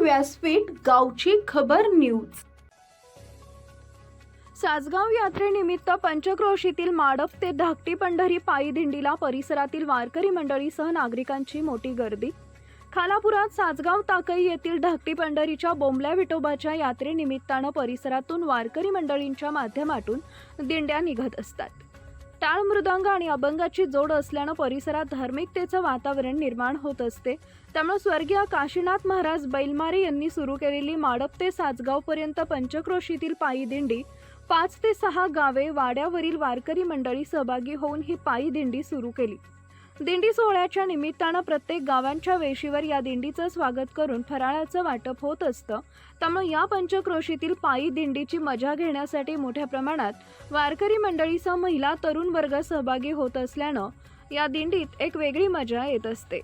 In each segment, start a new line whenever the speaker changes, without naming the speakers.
व्यासपीठ गावची खबर न्यूज. सासगाव यात्रेनिमित्त पंचक्रोशीतील माडप ते धाकटी पंढरी पायी दिंडीला परिसरातील वारकरी मंडळीसह नागरिकांची मोठी गर्दी. खालापुरात सासगाव ताकई येथील धाकटी पंढरीच्या बोंबल्या विठोबाच्या यात्रेनिमित्तानं परिसरातून वारकरी मंडळींच्या माध्यमातून दिंड्या निघत असतात. टाळ मृदंग आणि अभंगाची जोड असल्यानं परिसरात धार्मिकतेचं वातावरण निर्माण होत असते. त्यामुळे स्वर्गीय काशीनाथ महाराज बैलमारे यांनी सुरू केलेली माडप ते सासगावपर्यंत पंचक्रोशीतील पायी दिंडी पाच ते सहा गावे वाड्यावरील वारकरी मंडळी सहभागी होऊन ही पायी दिंडी सुरू केली. दिंडी सोहळ्याच्या निमित्तानं प्रत्येक गावांच्या वेशीवर या दिंडीचं स्वागत करून फराळाचं वाटप होत असतं. त्यामुळे या पंचक्रोशीतील पायी दिंडीची मजा घेण्यासाठी मोठ्या प्रमाणात वारकरी मंडळीसह महिला तरुण वर्ग सहभागी होत असल्यानं या दिंडीत एक वेगळी मजा येत असते.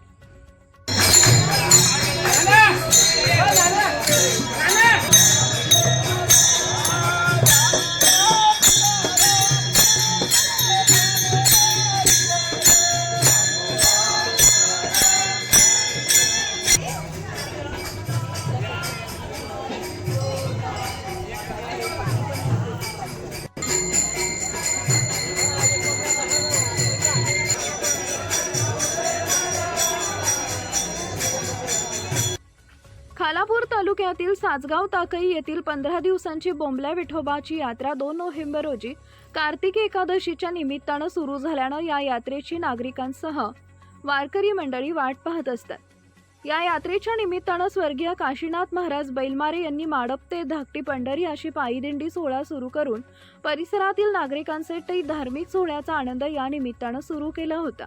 तालुक्यातील सासगाव ताकई येथील पंधरा दिवसांची बोंबल्या विठोबाची यात्रा दोन नोव्हेंबर रोजी कार्तिकी एकादशीच्या निमित्तानं सुरू झाल्यानं या यात्रेची नागरिकांसह वारकरी मंडळी वाट पाहत असतात. या यात्रेच्या निमित्तानं स्वर्गीय काशीनाथ महाराज बैलमारे यांनी माडप ते धाकटी पंढरी अशी पायीदिंडी सोहळा सुरू करून परिसरातील नागरिकांसाठी धार्मिक सोहळ्याचा आनंद या निमित्तानं सुरू केला होता.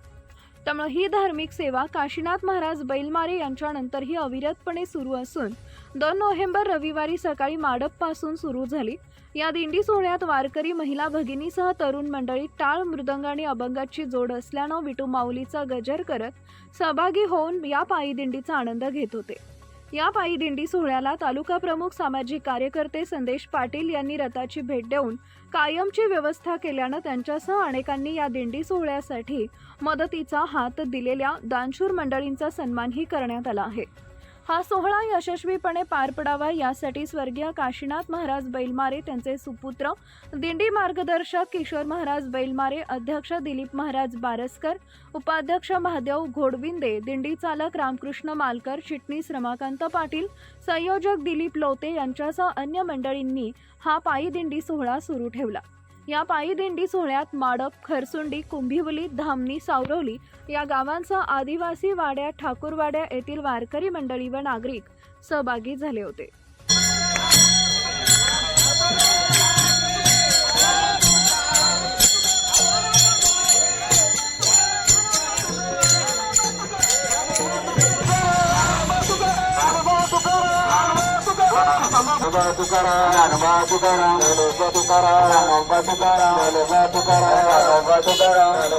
त्यामुळे ही धार्मिक सेवा काशीनाथ महाराज बैलमारे यांच्यानंतरही अविरतपणे सुरू असून दोन नोव्हेंबर रविवारी सकाळी माडपपासून सुरू झाली. या दिंडी सोहळ्यात वारकरी महिला भगिनीसह तरुण मंडळी टाळ मृदंग आणि अभंगाची जोड असल्यानं विटू माऊलीचा गजर करत सहभागी होऊन या पायी दिंडीचा आनंद घेत होते. या पायी दिंडी सोहळ्याला तालुका प्रमुख सामाजिक कार्यकर्ते संदेश पाटील यांनी रथाची भेट देऊन कायमची व्यवस्था केल्यानं त्यांच्यासह अनेकांनी या दिंडी सोहळ्यासाठी मदतीचा हात दिलेल्या दानशूर मंडळींचा सन्मानही करण्यात आला आहे. हा सोहळा यशस्वीपणे पार पडावा यासाठी स्वर्गीय काशीनाथ महाराज बैलमारे त्यांचे सुपुत्र दिंडी मार्गदर्शक किशोर महाराज बैलमारे अध्यक्ष दिलीप महाराज बारसकर उपाध्यक्ष महादेव घोडविंदे दिंडी चालक रामकृष्ण मालकर चिटणीस रमाकांत पाटील संयोजक दिलीप लोते यांच्यासह अन्य मंडळींनी हा पायी दिंडी सोहळा सुरू ठेवला. या पायी दिंडी सोहळ्यात माडप खरसुंडी कुंभिवली धामणी सावरवली या गावांसह आदिवासी वाड्या ठाकूरवाड्या येथील वारकरी मंडळी व नागरिक सहभागी झाले होते.
Baba tukara, Baba tukara, Baba tukara, Baba tukara, Baba tukara, Baba tukara.